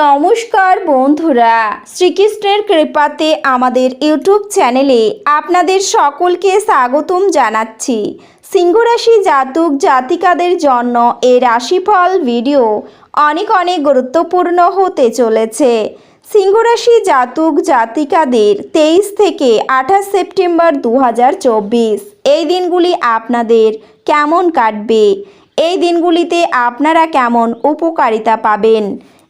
নমস্কার বন্ধুরা, শ্রীকৃষ্ণের কৃপাতে আমাদের ইউটিউব চ্যানেলে আপনাদের সকলকে স্বাগতম জানাচ্ছি। সিংহরাশি জাতক জাতিকাদের জন্য এই রাশিফল ভিডিও অনেক অনেক গুরুত্বপূর্ণ হতে চলেছে। সিংহরাশি জাতক জাতিকাদের তেইশ থেকে আঠাশ সেপ্টেম্বর দু হাজার চব্বিশ, এই দিনগুলি আপনাদের কেমন কাটবে? এই দিনগুলিতে আপনারা কেমন উপকারিতা পাবেন?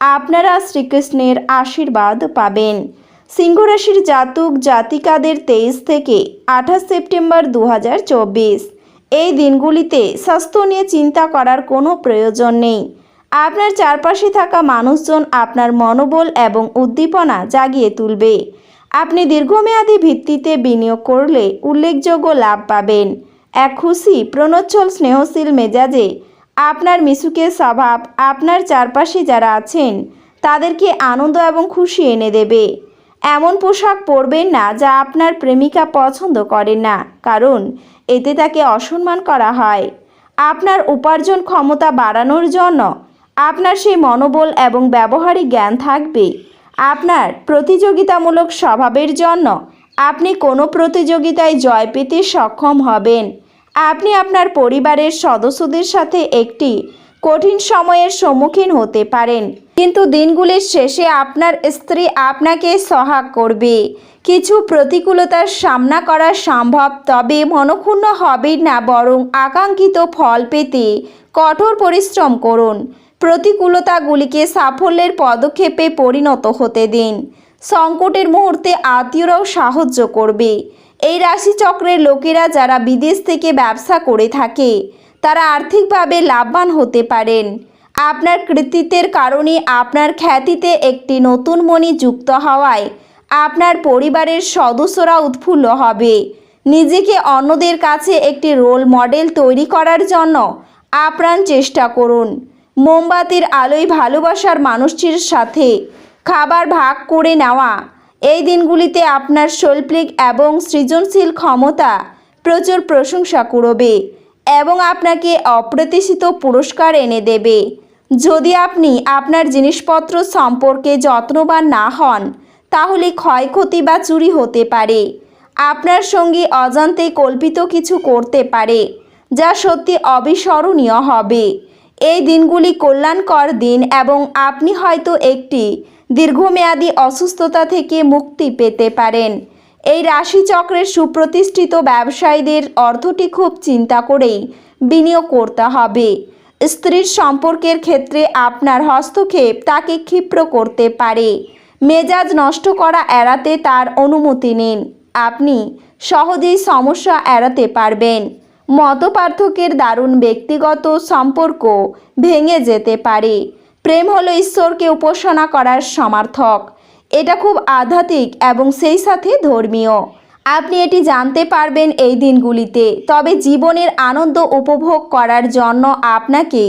আপনারা শ্রীকৃষ্ণের আশীর্বাদ পাবেন। সিংহরাশির জাতক জাতিকাদের তেইশ থেকে আঠাশ সেপ্টেম্বর দু হাজার চব্বিশ। এই দিনগুলিতে স্বাস্থ্য নিয়ে চিন্তা করার কোনো প্রয়োজন নেই। আপনার চারপাশে থাকা মানুষজন আপনার মনোবল এবং উদ্দীপনা জাগিয়ে তুলবে। আপনি দীর্ঘমেয়াদী ভিত্তিতে বিনিয়োগ করলে উল্লেখযোগ্য লাভ পাবেন। এক খুশি প্রণোচ্ছল স্নেহশীল মেজাজে আপনার মিশুকের স্বভাব, আপনার চারপাশে যারা আছেন, তাদেরকে আনন্দ এবং খুশি এনে দেবে। এমন পোশাক পরবেন না যা আপনার প্রেমিকা পছন্দ করেন না, কারণ এতে তাকে অসম্মান করা হয়। আপনার উপার্জন ক্ষমতা বাড়ানোর জন্য আপনার সেই মনোবল এবং ব্যবহারিক জ্ঞান থাকবে। আপনার প্রতিযোগিতামূলক স্বভাবের জন্য আপনি কোনো প্রতিযোগিতায় জয় পেতে সক্ষম হবেন। আপনি আপনার পরিবারের সদস্যদের সাথে একটি কঠিন সময়ের সম্মুখীন হতে পারেন। কিন্তু দিনগুলির শেষে আপনার স্ত্রী আপনাকে সহাগ করবে। কিছু প্রতিকূলতার সামনা করা সম্ভব, তবে মনক্ষুণ্ণ হবেন না, বরং আকাঙ্ক্ষিত ফল পেতে কঠোর পরিশ্রম করুন। প্রতিকূলতাগুলিকে সাফল্যের পদক্ষেপে পরিণত হতে দিন। সংকটের মুহূর্তে আত্মীয়রাও সাহায্য করবে। এই রাশিচক্রের লোকেরা যারা বিদেশ থেকে ব্যবসা করে থাকে, তারা আর্থিকভাবে লাভবান হতে পারেন। আপনার কৃতিত্বের কারণে আপনার খ্যাতিতে একটি নতুন মণি যুক্ত হওয়ায় আপনার পরিবারের সদস্যরা উৎফুল্ল হবে। নিজেকে অন্যদের কাছে একটি রোল মডেল তৈরি করার জন্য আপ্রাণ চেষ্টা করুন। মোমবাতির আলোয় ভালোবাসার মানুষটির সাথে খাবার ভাগ করে নেওয়া এই দিনগুলিতে আপনার শৈল্পিক এবং সৃজনশীল ক্ষমতা প্রচুর প্রশংসা করবে এবং আপনাকে অপ্রত্যাশিত পুরস্কার এনে দেবে। যদি আপনি আপনার জিনিসপত্র সম্পর্কে যত্নবান না হন, তাহলে ক্ষয়ক্ষতি বা চুরি হতে পারে। আপনার সঙ্গী অজান্তে কল্পিত কিছু করতে পারে, যা সত্যি অবিস্মরণীয় হবে। এই দিনগুলি কল্যাণকর দিন এবং আপনি হয়তো একটি দীর্ঘমেয়াদী অসুস্থতা থেকে মুক্তি পেতে পারেন। এই রাশিচক্রের সুপ্রতিষ্ঠিত ব্যবসায়ীদের অর্থটি খুব চিন্তা করেই বিনিয়োগ করতে হবে। স্ত্রীর সম্পর্কের ক্ষেত্রে আপনার হস্তক্ষেপ তাকে ক্ষিপ্র করতে পারে। মেজাজ নষ্ট করা এড়াতে তার অনুমতি নিন। আপনি সহজেই সমস্যা এড়াতে পারবেন। মতপার্থক্যের দারুণ ব্যক্তিগত সম্পর্ক ভেঙে যেতে পারে। প্রেম হলো ঈশ্বরকে উপাসনা করার সমার্থক। এটা খুব আধ্যাত্মিক এবং সেই সাথে ধর্মীয়। আপনি এটি জানতে পারবেন এই দিনগুলিতে। তবে জীবনের আনন্দ উপভোগ করার জন্য আপনাকে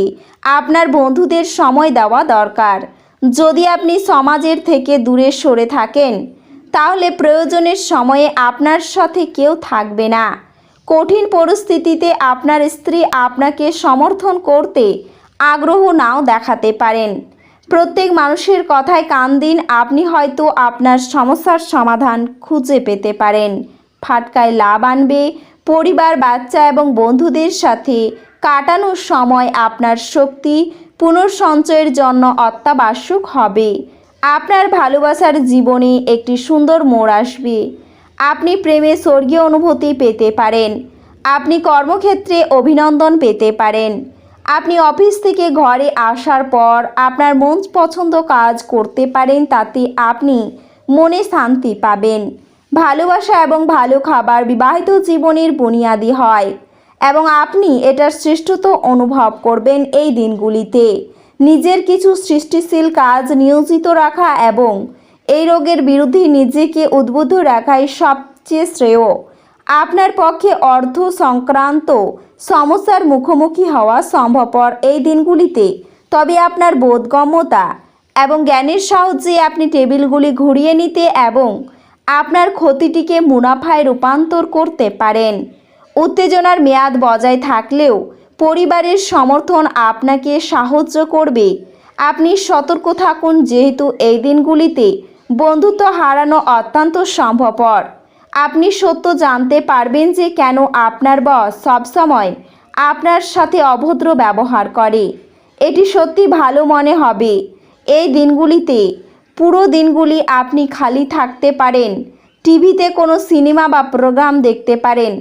আপনার বন্ধুদের সময় দেওয়া দরকার। যদি আপনি সমাজের থেকে দূরে সরে থাকেন, তাহলে প্রয়োজনের সময়ে আপনার সাথে কেউ থাকবে না। কঠিন পরিস্থিতিতে আপনার স্ত্রী আপনাকে সমর্থন করতে আগ্রহ নাও দেখাতে পারেন। প্রত্যেক মানুষের কথায় কান দিন, আপনি হয়তো আপনার সমস্যার সমাধান খুঁজে পেতে পারেন। ফাটকায় লাভ আনবে, পরিবার, বাচ্চা এবং বন্ধুদের সাথে কাটানোর সময় আপনার শক্তি পুনঃসঞ্চয়ের জন্য অত্যাবশ্যক হবে। আপনার ভালোবাসার জীবনে একটি সুন্দর মোড় আসবে। আপনি প্রেমে স্বর্গীয় অনুভূতি পেতে পারেন। আপনি কর্মক্ষেত্রে অভিনন্দন পেতে পারেন। আপনি অফিস থেকে ঘরে আসার পর আপনার মন পছন্দ কাজ করতে পারেন, তাতে আপনি মনে শান্তি পাবেন। ভালোবাসা এবং ভালো খাবার বিবাহিত জীবনের বুনিয়াদি হয় এবং আপনি এটার শ্রেষ্ঠত্ব অনুভব করবেন এই দিনগুলিতে। নিজের কিছু সৃষ্টিশীল কাজ নিয়োজিত রাখা এবং এই রোগের বিরুদ্ধে নিজেকে উদ্বুদ্ধ রাখাই সবচেয়ে শ্রেয়। আপনার পক্ষে অর্থ সংক্রান্ত সমস্যার মুখোমুখি হওয়া সম্ভবপর এই দিনগুলিতে। তবে আপনার বোধগম্যতা এবং জ্ঞানের সাহায্যে আপনি টেবিলগুলি ঘুরিয়ে নিতে এবং আপনার ক্ষতিটিকে মুনাফায় রূপান্তর করতে পারেন। উত্তেজনার মেয়াদ বজায় থাকলেও পরিবারের সমর্থন আপনাকে সাহায্য করবে। আপনি সতর্ক থাকুন, যেহেতু এই দিনগুলিতে বন্ধুত্ব হারানো অত্যন্ত সম্ভবপর। আপনি সত্য জানতে পারবেন যে কেন আপনার বস সবসময় আপনার সাথে অভদ্র ব্যবহার করে। এটি সত্যি ভালো মনে হবে। এই দিনগুলিতে, পুরো দিনগুলি আপনি খালি থাকতে পারেন, টিভিতে কোনো সিনেমা বা প্রোগ্রাম দেখতে পারেন।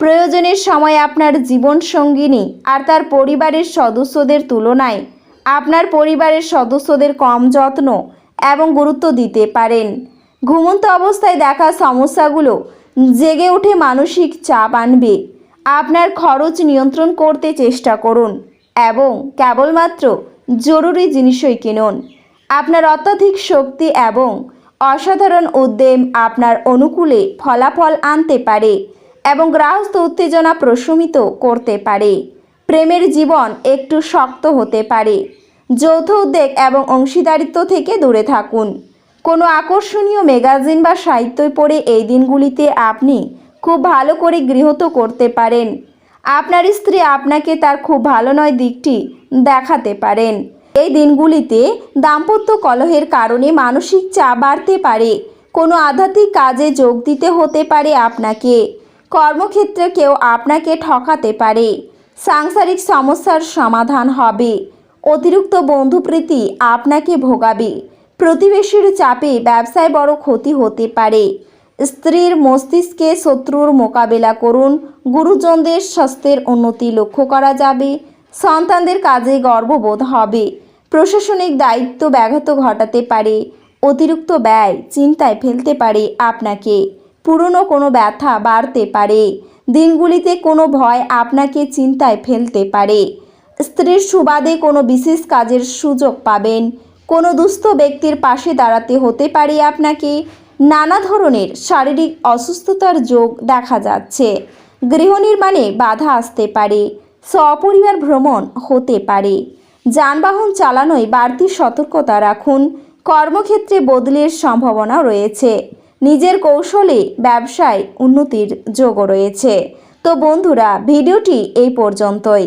প্রয়োজনের সময় আপনার জীবন সঙ্গিনী আর তার পরিবারের সদস্যদের তুলনায় আপনার পরিবারের সদস্যদের কম যত্ন এবং গুরুত্ব দিতে পারেন। ঘুমন্ত অবস্থায় দেখা সমস্যাগুলো। জেগে উঠে মানসিক চাপ আনবে। আপনার খরচ নিয়ন্ত্রণ করতে চেষ্টা করুন এবং কেবলমাত্র জরুরি জিনিসই কিনুন। আপনার অত্যাধিক শক্তি এবং অসাধারণ উদ্যম আপনার অনুকূলে ফলাফল আনতে পারে এবং গ্রাহস্থ উত্তেজনা প্রশমিত করতে পারে। প্রেমের জীবন একটু শক্ত হতে পারে। যৌথ উদ্বেগ এবং অংশীদারিত্ব থেকে দূরে থাকুন। কোনো আকর্ষণীয় ম্যাগাজিন বা সাহিত্য পড়ে এই দিনগুলিতে আপনি খুব ভালো করে গৃহীত করতে পারেন। আপনার স্ত্রী আপনাকে তার খুব ভালো নয় দিকটি দেখাতে পারেন। এই দিনগুলিতে দাম্পত্য কলহের কারণে মানসিক চাপ বাড়তে পারে। কোনো আধ্যাত্মিক কাজে যোগ দিতে হতে পারে আপনাকে। কর্মক্ষেত্রে কেউ আপনাকে ঠকাতে পারে। সাংসারিক সমস্যার সমাধান হবে। অতিরিক্ত বন্ধুপ্রীতি আপনাকে ভোগাবে। প্রতিবেশীর চাপে ব্যবসায় বড় ক্ষতি হতে পারে। স্ত্রীর মস্তিষ্কে শত্রুর মোকাবেলা করুন। গুরুজনদের স্বাস্থ্যের উন্নতি লক্ষ্য করা যাবে। সন্তানদের কাজে গর্ববোধ হবে। প্রশাসনিক দায়িত্ব ব্যাঘাত ঘটাতে পারে। অতিরিক্ত ব্যয় চিন্তায় ফেলতে পারে আপনাকে। পুরনো কোনো ব্যথা বাড়তে পারে। দিনগুলিতে কোনো ভয় আপনাকে চিন্তায় ফেলতে পারে। স্ত্রীর সুবাদে কোনো বিশেষ কাজের সুযোগ পাবেন। কোনো দুস্থ ব্যক্তির পাশে দাঁড়াতে হতে পারে আপনাকে। নানা ধরনের শারীরিক অসুস্থতার যোগ দেখা যাচ্ছে। গৃহ নির্মাণে বাধা আসতে পারে। সপরিবার ভ্রমণ হতে পারে। যানবাহন চালানোয় বাড়তি সতর্কতা রাখুন। কর্মক্ষেত্রে বদলের সম্ভাবনা রয়েছে। নিজের কৌশলে ব্যবসায় উন্নতির যোগও রয়েছে। তো বন্ধুরা, ভিডিওটি এই পর্যন্তই।